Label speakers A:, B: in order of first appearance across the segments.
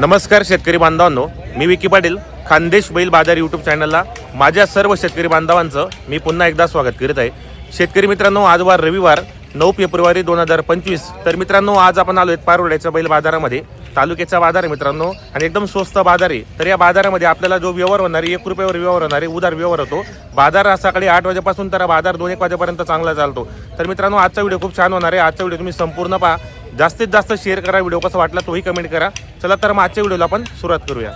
A: नमस्कार शेतकरी बांधवांनो मी विकी पाटील खानदेश बैल बाजार यूट्यूब चॅनलला माझ्या सर्व शेतकरी बांधवांचं मी पुन्हा एकदा स्वागत करीत आहे. शेतकरी मित्रांनो आज वार रविवार नऊ फेब्रुवारी दोन हजार पंचवीस. तर मित्रांनो आज आपण आलो आहेत पारोड्याच्या बैल बाजारामध्ये. तालुक्याचा बाजार आहे मित्रांनो आणि एकदम स्वस्त बाजार आहे. तर या बाजारामध्ये आपल्याला जो व्यवहार होणार आहे एक रुपयावर व्यवहार होणार आहे उधार व्यवहार होतो. बाजार सकाळी आठ वाजेपासून तर बाजार दोन एक वाजेपर्यंत चांगला चालतो. तर मित्रांनो आजचा व्हिडिओ खूप छान होणार आहे. आजचा व्हिडिओ तुम्ही संपूर्ण पहा. जास्तीत जास्त शेअर करा व्हिडिओ कसा वाटला तोही कमेंट करा. चला तर मग आजच्या व्हिडिओला आपण सुरुवात करूया.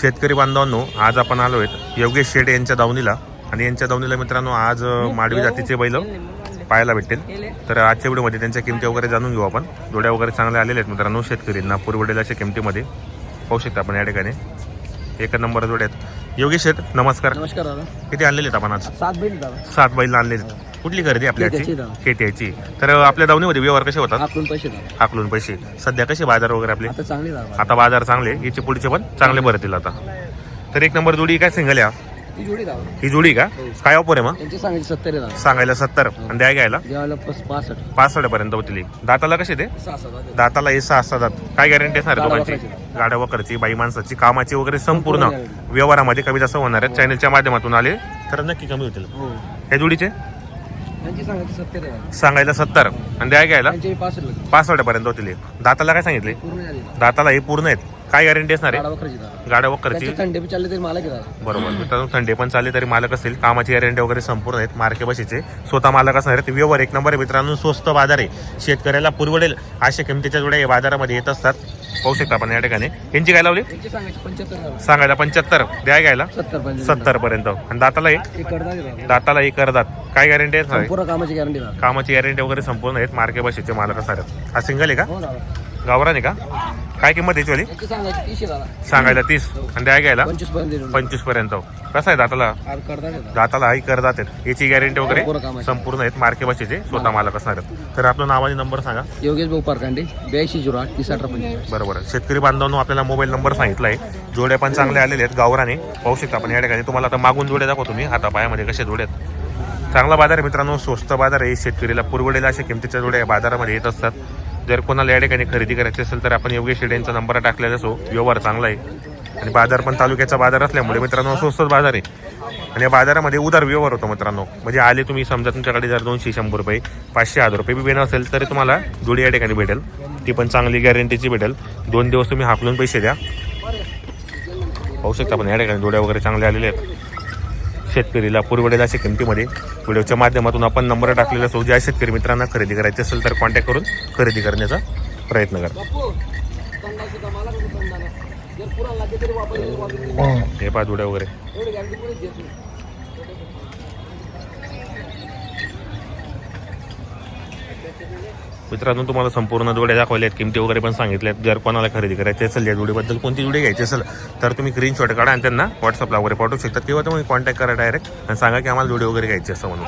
A: शेतकरी बांधवांनो आज आपण आलो आहेत योगेश शेठ यांच्या दावणीला. आणि यांच्या दावणीला मित्रांनो आज माडवी जातीचे बैल पाहायला भेटतील. तर आजच्या व्हिडिओमध्ये त्यांच्या किमती वगैरे जाणून घेऊ आपण. जोड्या वगैरे चांगल्या आलेल्या आहेत मित्रांनो शेतकरींना. पुरवडेल अशा किमतीमध्ये पाहू शकता आपण या ठिकाणी. एक नंबर जोड्या आहेत. योगेश शेठ नमस्कार.
B: नमस्कार दादा.
A: किती आणलेले आहेत आपण आज?
B: सात बैल दादा.
A: सात बैल आणलेले आहेत. कुठली खरेदी आपल्याची.
B: खेट्याची
A: तर आपल्या दावणीमध्ये व्यवहार कसे होतात?
B: आपण पैसे
A: सध्या कसे बाजार वगैरे आपले?
B: आता चांगले दादा
A: आता बाजार चांगले याचे पुढचे पण चांगले भरतील आता. तर एक नंबर जोडी काय सिंगल या ही जोडी का? काय ऑफर आहे मग?
B: सत्तर
A: सांगायला सत्तर. आणि द्या घ्यायला?
B: पासष्ट.
A: पर्यंत होतील दाताला कसे ते. दाताला हे सहा सहा दात. काय गॅरंटी असणार दोघांची गाड्या वकरची बाई माणसाची कामाची वगैरे संपूर्ण व्यवहारामध्ये कमी जास्त होणार आहे चॅनलच्या माध्यमातून आले तर नक्की कमी होतील.
B: हो.
A: हे जोडीचे? सांगायला सत्तर. आणि द्या घ्यायला?
B: पासष्ट.
A: पासष्ट पर्यंत होतील. दाताला काय सांगितले. दाताला हे पूर्ण आहेत. काय गॅरंटी असणार आहे? गाड्या वकरची
B: त्यांचे थंडे चालले तरी मला की दादा
A: बरोबर. मित्रांनो थंडे पण चालले तरी मालक असेल कामाची गॅरंटी वगैरे संपूर्ण आहेत. मार्के बशीचे. स्वतः मालक असणार आहेत. व्यवहार एक नंबर आहे. मित्रांनो स्वस्त बाजार आहे. शेतकऱ्याला पुरवडेल अशा किमतीच्या जोड्या या बाजारामध्ये येत असतात. पाहू शकता आपण या ठिकाणी. यांची काय लावली? सांगायला पंच्याहत्तर. द्या घ्यायला.
B: सत्तर
A: पर्यंत. आणि दाताला एक? दाताला एक करदात काय गॅरंटी आहे?
B: कामाची गॅरंटी
A: कामाची गॅरंटी वगैरे संपूर्ण आहेत. मार्के बशीचे मालक असणार आहेत. हा सिंगल आहे का?
B: हो
A: गावरान का? काय किंमत याची वाली? सांगायला तीस. आणि द्या घ्यायला? पंचवीसपर्यंत कसं आहे दाताला? दाताला आई करदात आहेत. याची गॅरंटी वगैरे संपूर्ण आहेत. मार्के बशीचे स्वतः मालक असणार आहेत. तर आपलं नाव आणि नंबर सांगा.
B: योगेश भाऊ पारकांडे ब्याऐंशी झिरो आठ तीस अठरा पंचवीस.
A: बरोबर. शेतकरी बांधवांनो आपल्याला मोबाईल नंबर सांगितला आहे. जोड्या पण चांगले आलेले आहेत. गावराने पाहू शकता आपण या ठिकाणी. तुम्हाला आता मागून जोडे दाखवतो मी. हातापायामध्ये कसे जोडे आहेत. चांगला बाजार आहे मित्रांनो. स्वस्त बाजार आहे. शेतकरीला पुरवडेला अशा किमतीच्या जोड्या बाजारामध्ये येत असतात. जर कोणाला या ठिकाणी खरेदी करायची असेल तर आपण योगेश शेड यांचा नंबर टाकलेला असो. व्यवहार चांगला आहे. आणि बाजार पण तालुक्याचा बाजार असल्यामुळे मित्रांनो स्वस्तच बाजार आहे. आणि या बाजारामध्ये उदार व्यवहार होतो मित्रांनो. म्हणजे आले तुम्ही समजा तुमच्याकडे जर दोनशे शंभर रुपये पाचशे हजार रुपये बी बेणं असेल तरी तुम्हाला जोडी या ठिकाणी भेटेल. ती पण चांगली गॅरंटीची भेटेल. दोन दिवस तुम्ही हाकलून पैसे द्या. पाहू शकता पण या ठिकाणी जोड्या वगैरे चांगले आलेले आहेत. शेतकरीला पुरवडेल अशा किमतीमध्ये व्हिडिओच्या माध्यमातून आपण नंबर टाकलेला असो ज्या शेतकरी मित्रांना खरेदी करायची असेल तर कॉन्टॅक्ट करून खरेदी करण्याचा प्रयत्न करा. हे जोड्या वगैरे. मित्रांनो तुम्हाला संपूर्ण जोड्या दाखवल्या आहेत. किमती वगैरे पण सांगितल्यात जर कोणाला खरेदी करायची असेल या जोडीबद्दल कोणती जोडी घ्यायची असेल तर तुम्ही स्क्रीनशॉट काढा आणि त्यांना व्हॉट्सअपला वगैरे पाठवू शकता किंवा तुम्ही कॉन्टॅक्ट करा डायरेक्ट आणि सांगा की आम्हाला जोडी वगैरे घ्यायची असं म्हणून.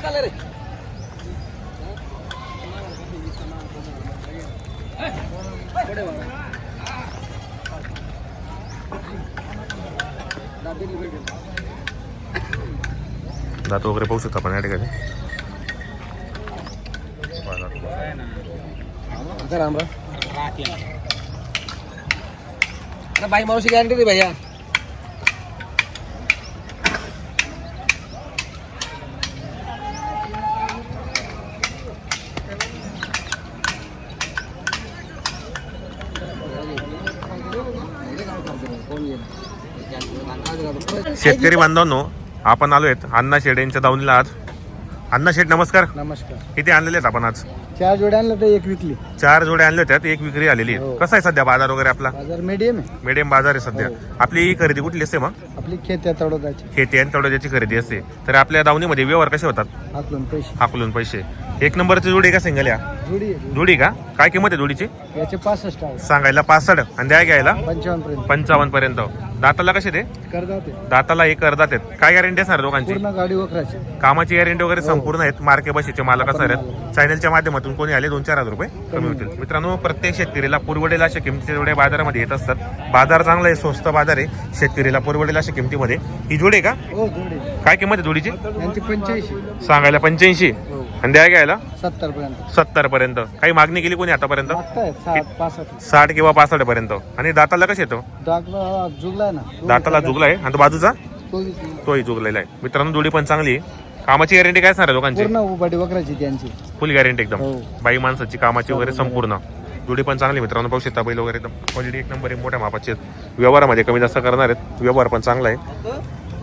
A: दात वगैरे पाहू शकता आपण या ठिकाणी.
B: अरे बाई मावशी गॅरंटी दे भैया.
A: शेतकरी बांधवांनो आपण आलो आहेत अण्णा शेड यांच्या दावणीला आज. अण्णा शेड नमस्कार.
B: नमस्कार.
A: किती आणलेले आहेत आपण आज?
B: चार जोड्या आणलं तर एक विकली.
A: चार जोड्या आणल्या होत्या एक विक्री आलेली आहे.
B: हो.
A: कसा आहे सध्या बाजार वगैरे आपला?
B: बाजार मीडियम आहे.
A: मिडियम बाजार आहे सध्या. आपली ही खरेदी कुठली असते मग?
B: आपली खेत्या तडोदाची
A: खेती आणि तडोद्याची खरेदी असते. तर आपल्या दावणीमध्ये व्यवहार कसे होतात?
B: हाकलून पैसे.
A: हाकलून पैसे. एक नंबरची जोडी का सिंगल या?
B: जोडी आहे.
A: जोडी का? काय किंमत आहे जोडीची?
B: याचे पासष्ट आहे.
A: सांगायला पासष्ट. आणि द्या घ्यायला.
B: पंचावन्न पर्यंत.
A: पंचावन्न पर्यंत. दाताला कसे ते. दाताला एक अर्धात आहेत. काय गॅरंटी असणार दोघांची?
B: पूर्ण गाडी वखराची.
A: कामाची गॅरंटी वगैरे संपूर्ण आहेत. मार्के बशीचे मालक असणार आहेत. चॅनलच्या माध्यमातून कोणी आले? दोन चार हजार रुपये कमी होतील. मित्रांनो प्रत्येक शेतकरीला पुरवडेल अशा किमतीच्या जोड्या बाजारामध्ये येत असतात बाजार चांगला आहे स्वस्त बाजार आहे. शेतकरीला पुरवडेल अशा किमतीमध्ये ही जोडी आहे का?
B: हो जोडी
A: काय किंमत आहे जोडीची?
B: यांची पंच्याऐंशी.
A: सांगायला पंच्याऐंशी.
B: हो.
A: आणि द्या घ्यायला.
B: सत्तर पर्यंत
A: सत्तर पर्यंत काही मागणी केली कोणी आतापर्यंत?
B: मागताय साठ पासष्ट.
A: साठ किंवा पासष्ट पर्यंत आणि दाताला कसं येतो
B: डाग जुगलाय ना.
A: दाताला जुगलाय. आणि तो बाजूचा?
B: तो
A: तोही जुगलेला आहे. मित्रांनो जोडी पण चांगली आहे. कामाची गॅरंटी काय असणार आहे लोकांची
B: पूर्ण उभाटी वकराची त्यांची.
A: फुल गॅरंटी एकदम.
B: हो.
A: बाई माणसाची कामाची वगैरे संपूर्ण. जोडी पण चांगली मित्रांनो. पाहू शकता बैल वगैरे एकदम क्वालिटी एक नंबर आहे. मोठ्या मापाचे आहेत. व्यवहारामध्ये कमी जास्त करणार आहेत. व्यवहार पण चांगला आहे.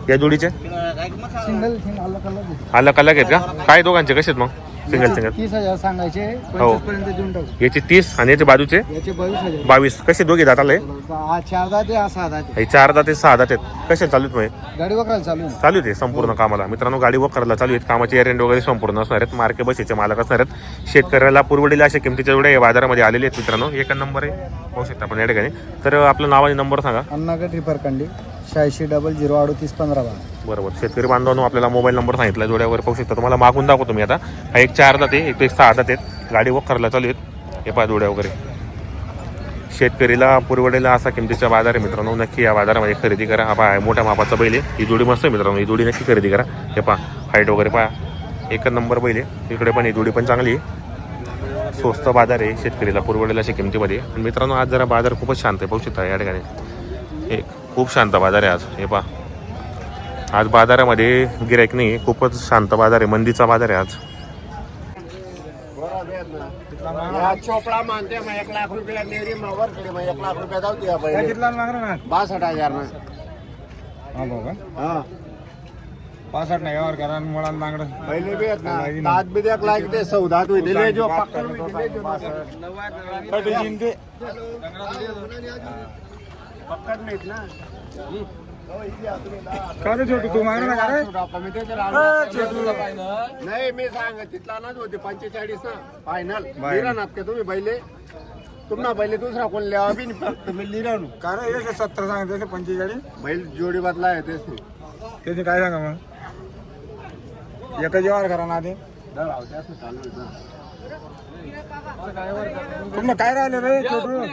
A: या जोडीचे?
B: सिंगल थिंग अलग अलग
A: अलग अलग आहेत का? काय दोघांचे? कसे आहेत मग? सिंगल सिंगल
B: तीस हजार सांगायचे
A: हो.
B: पंचवीसपर्यंत देऊन टाकू.
A: याचे तीस आणि याचे बाजूचे?
B: याचे बावीस हजार.
A: बावीस. कसे दोघे दाताला? आहे
B: हा चार दाते हा सहा दाते.
A: हे चार दाते सहा दात. आहेत कसे चालू आहेत मग
B: गाडी वकराला चालू आहे.
A: चालू आहे संपूर्ण कामाला. मित्रांनो गाडी वर करायला चालू आहेत. कामाचे एरंड वगैरे संपूर्ण असणार आहेत. मार्के बसेचे मालक असणार आहेत. शेतकऱ्याला पुरवडीला अशा किमतीच्या जोड्या या बाजारामध्ये आलेले आहेत मित्रांनो. एक नंबर आहे. पाहू शकता आपण या ठिकाणी. तर आपलं नाव आणि नंबर सांगा.
B: अन्नागड कंडी शहाऐंशी डबल झिरो अडतीस पंधरा बारा
A: बरोबर. शेतकरी बांधवांनो आपल्याला मोबाईल नंबर सांगितला जोड्यावर पाहू शकता. तुम्हाला मागून दाखवतो मी आता. हा एक चार दाते एक एक सहा दात आहेत गाडी वखरला करायला चालू आहेत. हे पहा जोड्या वगैरे. शेतकरीला पुरवडेला असा किमतीचा बाजार आहे मित्रांनो. नक्की या बाजारामध्ये खरेदी करा. हा पहा मोठ्या मापाचा बैल आहे. ही जोडी मस्त आहे मित्रांनो. ही जोडी नक्की खरेदी करा. हे पहा हाईट वगैरे पहा. एकच नंबर बैल आहे. इकडे पण ही जोडी पण चांगली आहे. स्वस्त बाजार आहे शेतकरीला पुरवडेला अशा किमतीमध्ये. आणि मित्रांनो आज जरा बाजार खूपच शांत आहे. पाहू शकता या ठिकाणी. एक खूप शांत बाजार आहे आज. हे पहा. आज बाजारामध्ये गिराईक नाही खूपच शांत बाजार आहे. मंदीचा बाजार आहे आज.
C: चोपडा मानते मग एक लाख रुपया नेरी मग वर कडे मग एक लाख रुपया जाऊ द्या पहिले. बासष्ट हजार ना. हा
B: पासष्ट नाही करा मुळाला नांगडं
C: पहिले बी आहेत ना. दात बी एक लाख ते सौदात होई दिले जो पक्कन बी दिले जो. नाहीत ना.
B: छोटू तू मागणं ना
C: कमी देते नाही मी सांग तिथला नाच होते पंचेचाळीस ना. फायनल लिरानात का तुम्ही पहिले तुम्हाला पहिले दुसरा कोण लिहा बी नाही फक्त मी लिरानू.
B: कारण एक सत्तर सांगितलं पंचेचाळीस?
C: बैल जोडी बदला आहे तेच नाही
B: त्याचे काय सांगा मग? एकच व्यवहार करा ना आधी.
C: दर आवत्यास चालू आहे ना.
B: तुम्हाला काय राहिलं रे छोटू?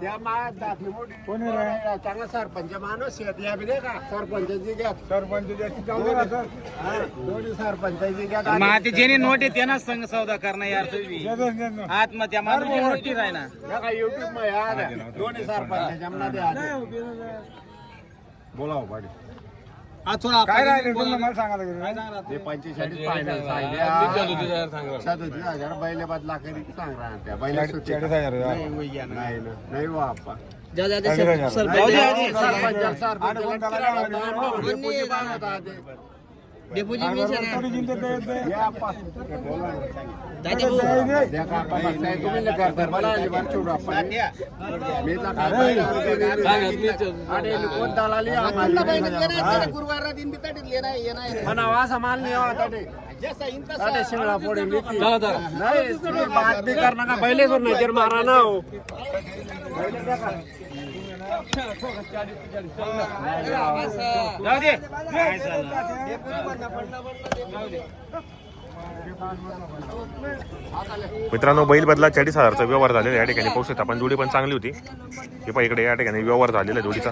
C: त्या दाखली मोठी.
B: कोणी रे?
C: चांगला सरपंच माणूस शेत या बी नाही का? सरपंचाची घ्या.
B: सरपंच ज्याची जाऊ दे ना सर.
C: दोन्ही सरपंचाची घ्या.
D: माती ज्याने नोट आहे त्यांनाच संघ सौदा करणं यार तुम्ही.
B: दे.
D: आत्महत्या माणूस नोटी राही ना
C: या का युट्यूबमध्ये. दोन्ही सरपंचाच्या मनात. बोलाव पाडी हजार बैल बदला करी सांग राहणार त्या. बैल सुट्टी
B: चाळीस हजार
C: नाही ना नाही वा आप्पा.
B: थोडी जिंकते ते-
C: आप्पा, बस नाही तुम्ही नाही करताय. मला आली बार चिवडा आप्पा. मी तर काय आणि कोण दलाली आम्हाला? म्हणावं असं माल नाही हवा ताटे. ताटे शिंगडा फोडेल इतकी. नाही तुम्ही बातमी कर नका पहिले सोड नजर मारा ना हो.
D: जाऊ दे.
A: मित्रांनो बैल बदला चाळीस हजारचा व्यवहार झालेला आहे. या ठिकाणी पाहू शकता आपण जोडी पण चांगली होती. हे पण इकडे या ठिकाणी व्यवहार झालेला आहे जोडीचा.